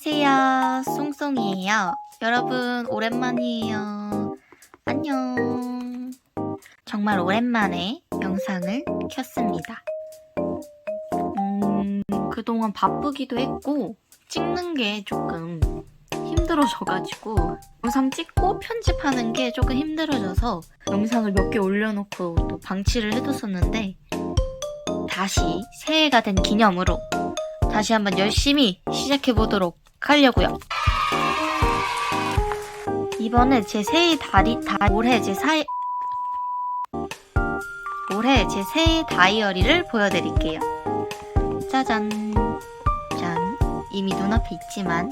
안녕하세요. 송송이에요. 여러분, 오랜만이에요. 안녕. 정말 오랜만에 영상을 켰습니다. 음, 그동안 바쁘기도 했고, 찍는 게 조금 힘들어져가지고, 영상 찍고 편집하는 게 조금 힘들어져서, 영상을 몇 개 올려놓고 또 방치를 해뒀었는데, 다시 새해가 된 기념으로 다시 한번 열심히 시작해 보도록 하려고요. 이번에 제 새해 다리 다 올해 제 사이 올해 제 새해 다이어리를 보여드릴게요. 짜잔 짠 이미 눈앞에 있지만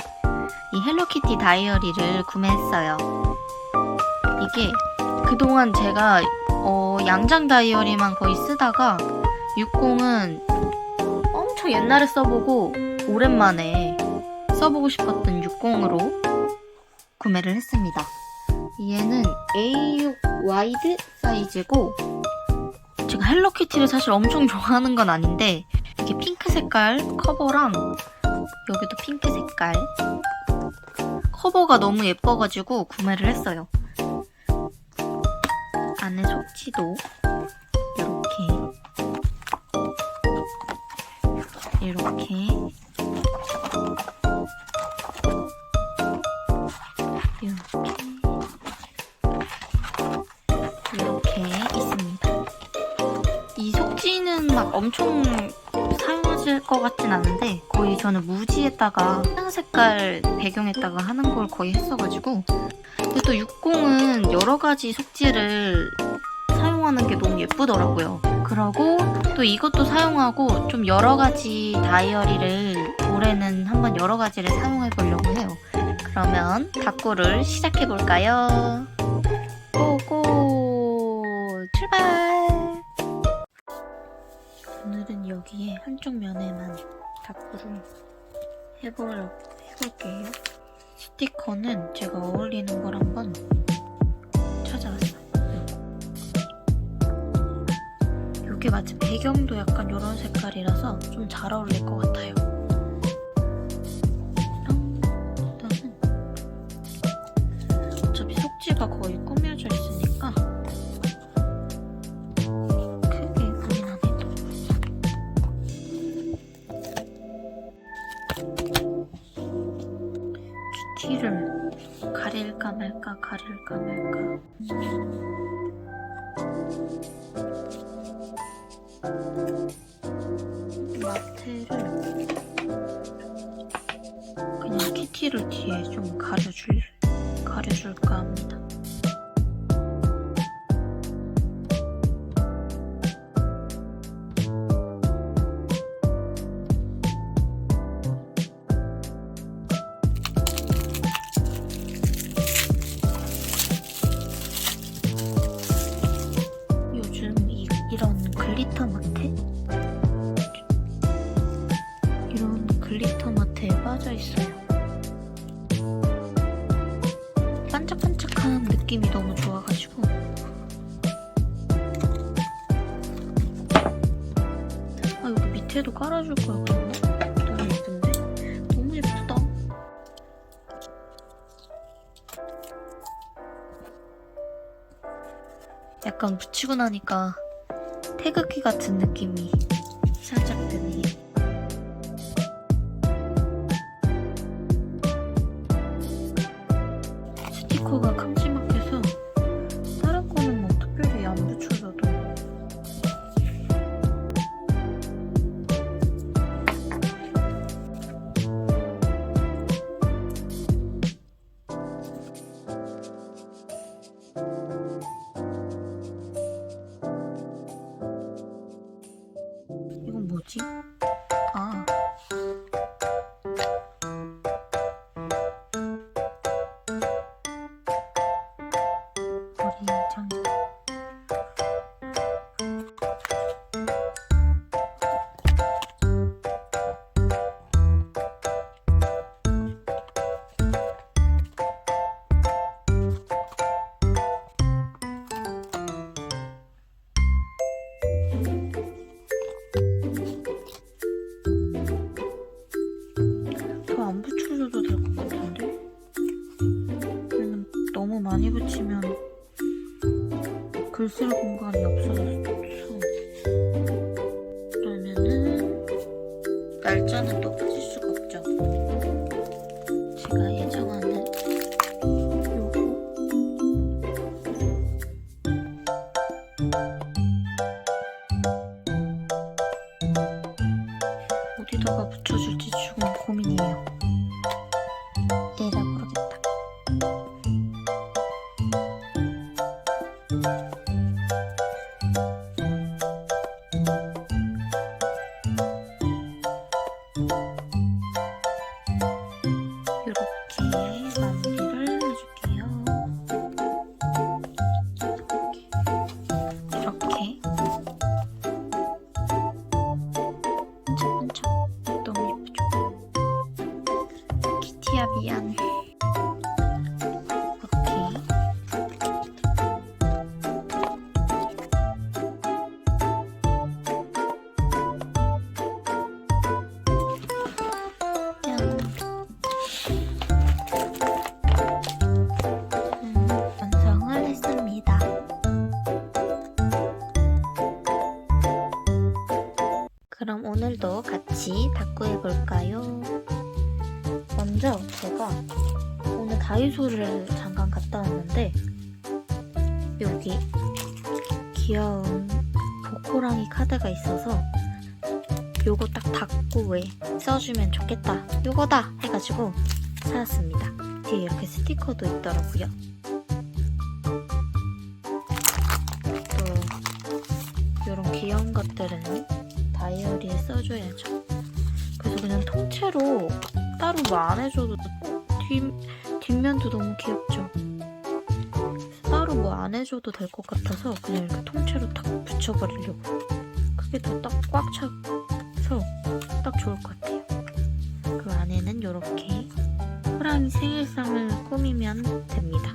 이 헬로키티 다이어리를 구매했어요. 이게 그동안 제가 어, 양장 다이어리만 거의 쓰다가 60은 엄청 옛날에 써보고 오랜만에 써보고 싶었던 60으로 구매를 했습니다. 얘는 A6 와이드 사이즈고 제가 헬로키티를 사실 엄청 좋아하는 건 아닌데 이게 핑크 색깔 커버랑 여기도 핑크 색깔 커버가 너무 예뻐가지고 구매를 했어요. 안에 속지도 이렇게 이렇게 이렇게 엄청 사용하실 것 같진 않은데 거의 저는 무지에다가 하얀 색깔 배경에다가 하는 걸 거의 했어가지고 근데 또 60은 여러 가지 속지를 사용하는 게 너무 예쁘더라고요. 그러고 또 이것도 사용하고 좀 여러 가지 다이어리를 올해는 한번 여러 가지를 사용해 보려고 해요. 그러면 다꾸를 시작해 볼까요? 고고 출발! 여기에 한쪽 면에만 다꾸를 해보려 해볼게요. 스티커는 제가 어울리는 걸 한번 찾아왔어요. 이게 마치 배경도 약간 이런 색깔이라서 좀 잘 어울릴 것 같아요. 어차피 속지가 거의 가릴까 말까 가릴까 말까 마테를 그냥 키티를 뒤에 좀 가려줄 가려줄까 합니다. 반짝반짝한 느낌이 너무 좋아가지고. 아, 여기 밑에도 깔아줄 걸 그랬나? 너무 예쁜데? 너무 예쁘다. 약간 붙이고 나니까 태극기 같은 느낌이 안 붙여줘도 될 것 같은데? 왜냐면 너무 많이 붙이면 글 쓸 공간이 없어졌어. 이렇 그럼 오늘도 같이 닦고 해볼까요? 먼저 제가 오늘 다이소를 잠깐 갔다 왔는데 여기 귀여운 보코랑이 카드가 있어서 요거 딱 닫고 왜 써주면 좋겠다. 요거다 해가지고 사왔습니다. 뒤에 이렇게 스티커도 있더라고요. 또 이런 귀여운 것들은 써줘야죠. 그래서 그냥 통째로 따로 뭐 안 해줘도 뒷, 뒷면도 너무 귀엽죠? 따로 뭐 안 해줘도 될 것 같아서 그냥 이렇게 통째로 딱 붙여버리려고. 그게 더 딱 꽉 차서 딱 좋을 것 같아요. 그 안에는 이렇게 호랑이 생일상을 꾸미면 됩니다.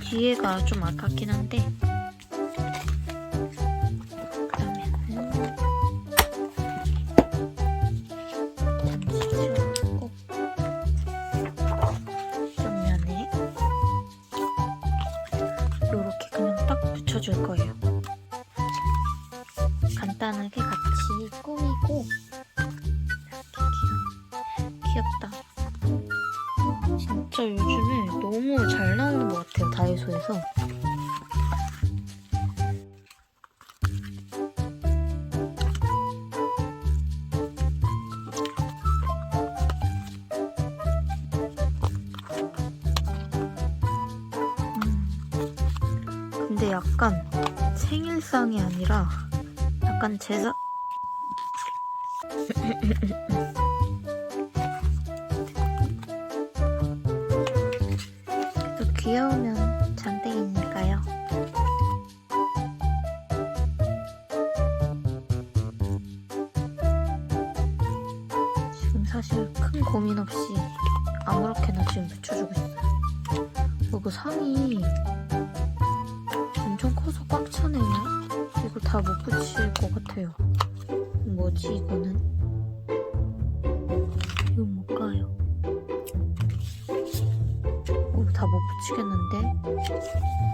뒤에가 좀 아깝긴 한데 근데 약간 생일상이 아니라 약간 제사 엄청 커서 꽉 차네요. 이거 다 못 붙일 것 같아요. 뭐지 이거는? 이건 뭘까요? 이거 다못 붙이겠는데?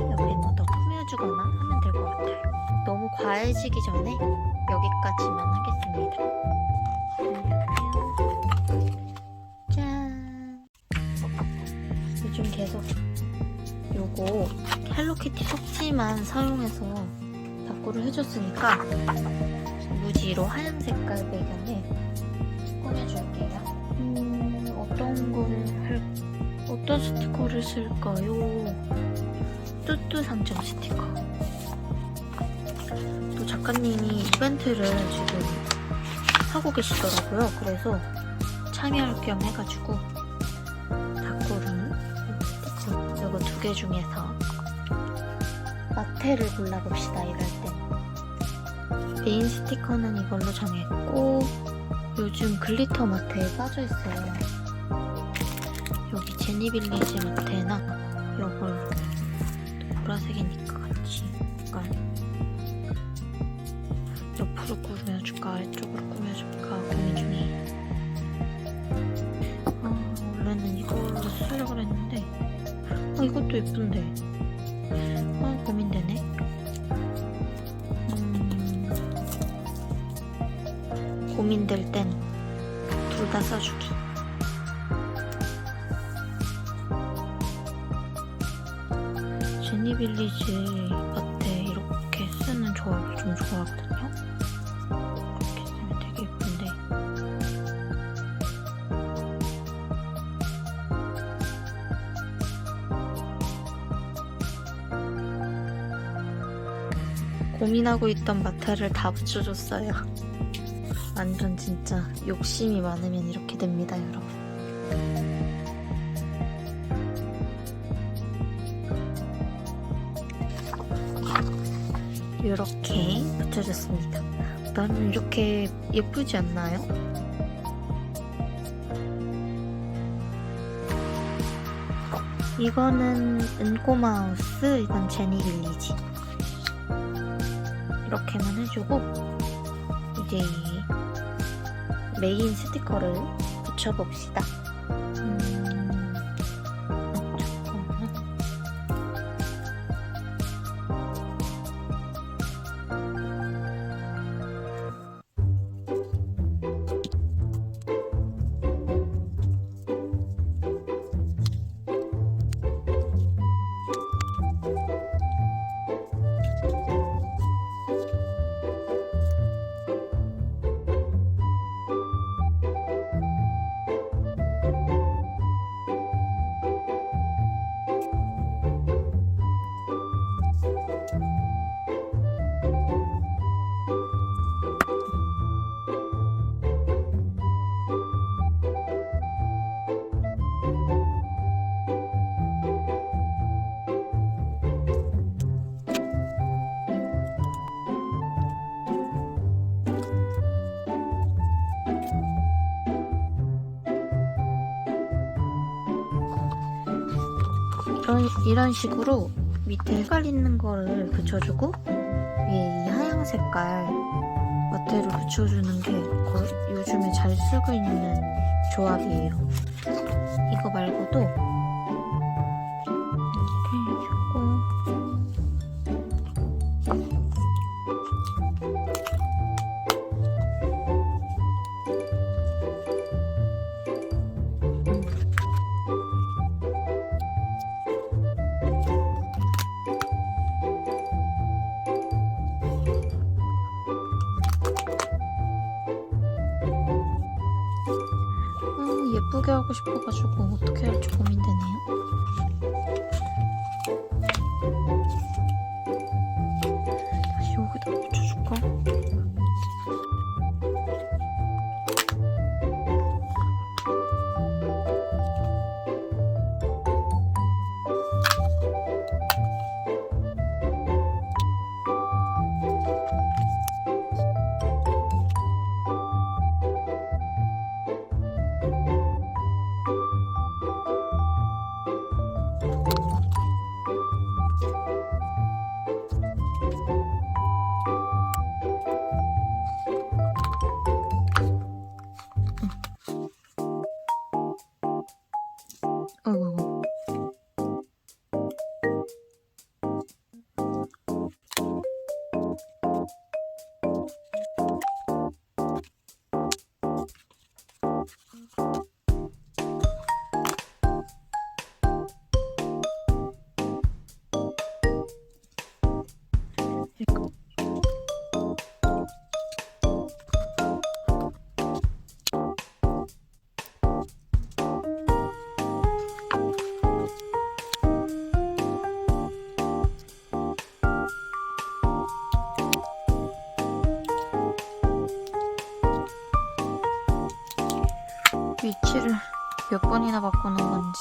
옆에 뭐더 꾸며주거나 하면 될 것 같아요. 너무 과해지기 전에 여기까지만 하겠습니다. 짠! 요즘 계속 요거 헬로키티 속지만 사용해서 다꾸를 해줬으니까 무지로 하얀 색깔 배경에 꾸며줄게요. 음, 어떤 거를 할, 어떤 스티커를 쓸까요? 뚜뚜 상점 스티커. 또 작가님이 이벤트를 지금 하고 계시더라고요. 그래서 참여할 겸 해가지고 다꾸를 스티커 이거 두 개 중에서 마테를 골라봅시다. 이럴 땐. 메인 스티커는 이걸로 정했고 요즘 글리터 마테에 빠져있어요 여기 제니빌리지 마테나 이걸 보라색이니까 같이 약간 옆으로 꾸며줄까? 아래쪽으로 꾸며줄까? 고민 중이에요 아 원래는 이걸로 쓰려고 했는데 아 이것도 예쁜데 제니빌리지 밭에 이렇게 쓰는 조합을 좀 좋아하거든요. 이렇게 쓰면 되게 예쁜데. 고민하고 있던 마테를 다 붙여줬어요. 완전 진짜 욕심이 많으면 이렇게 됩니다, 여러분. 이렇게 붙여줬습니다. 나는 이렇게 예쁘지 않나요? 이거는 은꼬마우스, 이건 제니 빌리지. 이렇게만 해주고 이제 메인 스티커를 붙여봅시다. 이런, 식으로 밑에 있는 거를 붙여주고 위에 이 하얀 색깔 마테를 붙여주는 게 요즘에 잘 쓰고 있는 조합이에요. 이거 말고도 몇 번이나 바꾸는 건지.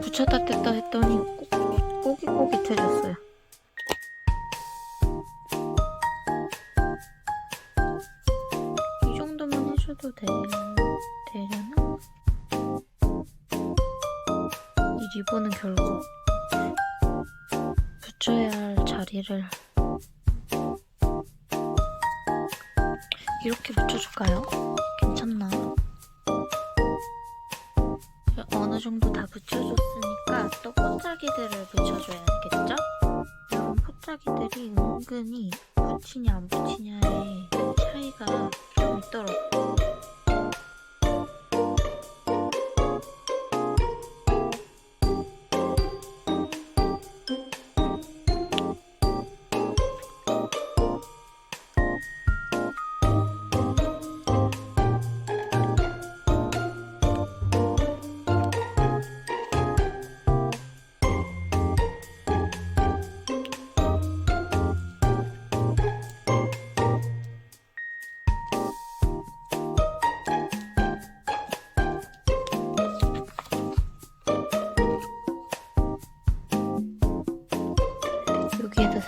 붙였다 뗐다 했더니 꼭, 꼬깃꼬깃해졌어요. 이 정도만 해줘도 돼, 되려나? 이 리본은 결국 할 자리를 이렇게 붙여줄까요?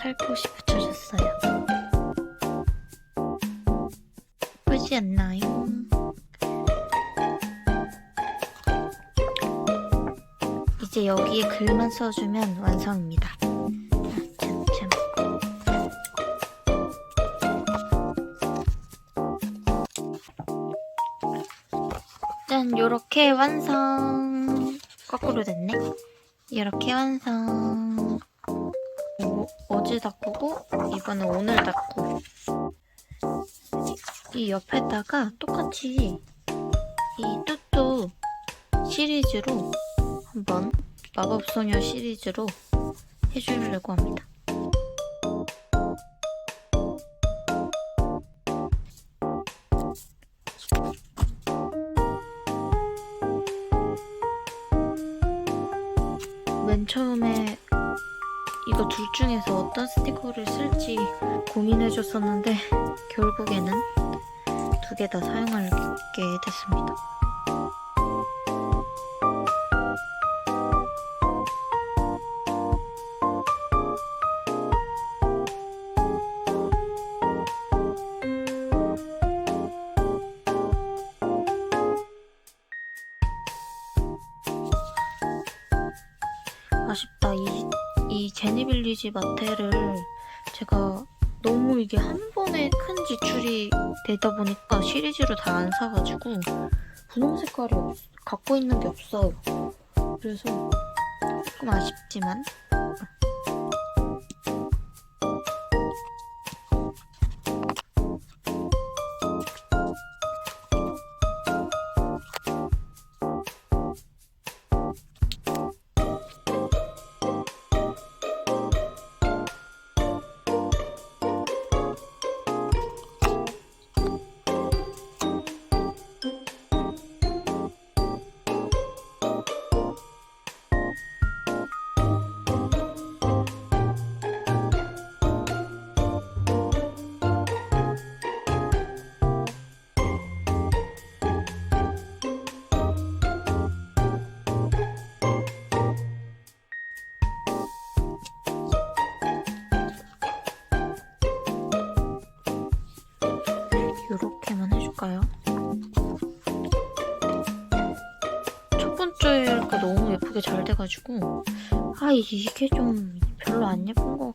살포시 붙여줬어요. 예쁘지 않나요? 이제 여기에 글만 써주면 완성입니다. 짠, 요렇게 완성. 거꾸로 됐네. 이렇게 완성. 어, 어제 닦고 이번에 오늘 닦고 이 옆에다가 똑같이 이 뚜뚜 시리즈로 한번 마법소녀 시리즈로 해주려고 합니다. 맨 처음에 이거 둘 중에서 어떤 스티커를 쓸지 고민해줬었는데 결국에는 두 개 다 사용하게 됐습니다. 제니빌리지 마테를 제가 너무 이게 한 번에 큰 지출이 되다 보니까 시리즈로 다 안 사가지고 분홍 색깔이 없, 갖고 있는 게 없어요. 그래서 조금 아쉽지만 해줄까요? 첫 번째가 너무 예쁘게 잘 돼가지고 아 이게 좀 별로 안 예쁜 것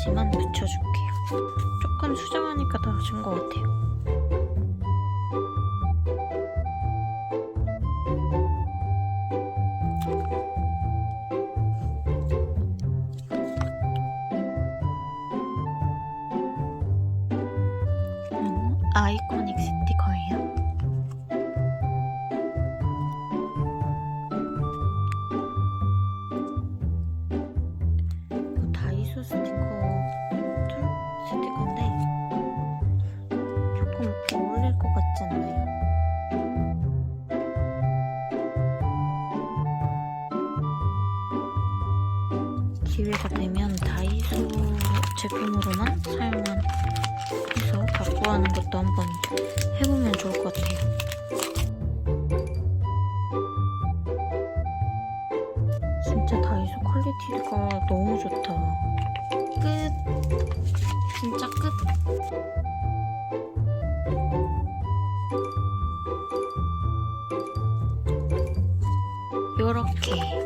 반지만 붙여줄게요. 조금 수정하니까 더 준 것 같아요. 음, 아이코닉 스. 이렇게.